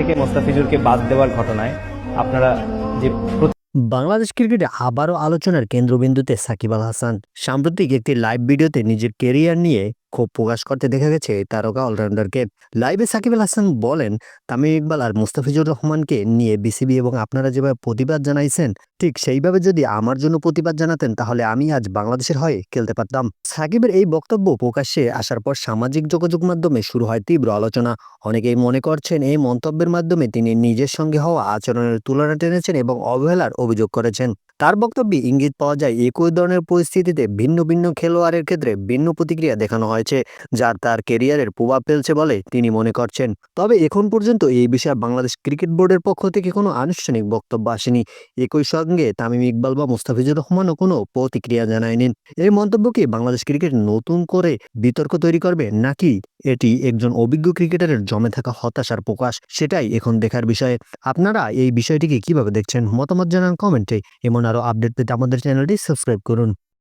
থেকে মোস্তাফিজুরকে বাদ দেওয়ার ঘটনায় আপনারা যে বাংলাদেশ ক্রিকেটে আবারও আলোচনার কেন্দ্রবিন্দুতে সাকিব আল হাসান। সাম্প্রতিক একটি লাইভ ভিডিওতে নিজের কেরিয়ার নিয়ে ক্ষোভ প্রকাশ করতে দেখা গেছে তারকা অলরাউন্ডারকে। লাইভে সাকিব আল হাসান বলেন, তামিম ইকবাল আর মুস্তাফিজুর রহমানকে নিয়ে বিসিবি এবং আপনারা যেভাবে প্রতিবাদ জানাইছেন, ঠিক সেইভাবে যদি আমার জন্য প্রতিবাদ জানাতেন, তাহলে আমি আজ বাংলাদেশের হয়ে খেলতে পারতাম। সাকিবের এই বক্তব্য প্রকাশ্যে আসার পর সামাজিক যোগাযোগ মাধ্যমে শুরু হয় তীব্র আলোচনা। অনেকেই মনে করছেন, এই মন্তব্যের মাধ্যমে তিনি নিজের সঙ্গে হওয়া আচরণের তুলনা টেনেছেন এবং অবহেলার অভিযোগ করেছেন। তার বক্তব্যে ইঙ্গিত পাওয়া যায় একই ধরনের পরিস্থিতিতে ভিন্ন ভিন্ন খেলোয়াড়ের ক্ষেত্রে ভিন্ন প্রতিক্রিয়া দেখানো হয়েছে, যার তার কেরিয়ারের প্রভাব ফেলছে বলে তিনি মনে করছেন। তবে এখন পর্যন্ত এই বিষয়ে বাংলাদেশ ক্রিকেট বোর্ডের পক্ষ থেকে কোনো আনুষ্ঠানিক বক্তব্য আসেনি। একই সঙ্গে তামিম ইকবাল বা মুস্তাফিজুর রহমানও কোনো প্রতিক্রিয়া জানায়নি। এই মন্তব্য কি বাংলাদেশ ক্রিকেট নতুন করে বিতর্ক তৈরি করবে নাকি এটি একজন অভিজ্ঞ ক্রিকেটারের জমে থাকা হতাশার প্রকাশ। সেটাই এখন দেখার বিষয়ে। আপনারা এই বিষয়টিকে কীভাবে দেখছেন? মতামত জানান কমেন্টে। এমন আরও আপডেট পেতে আমাদের চ্যানেলটি সাবস্ক্রাইব করুন।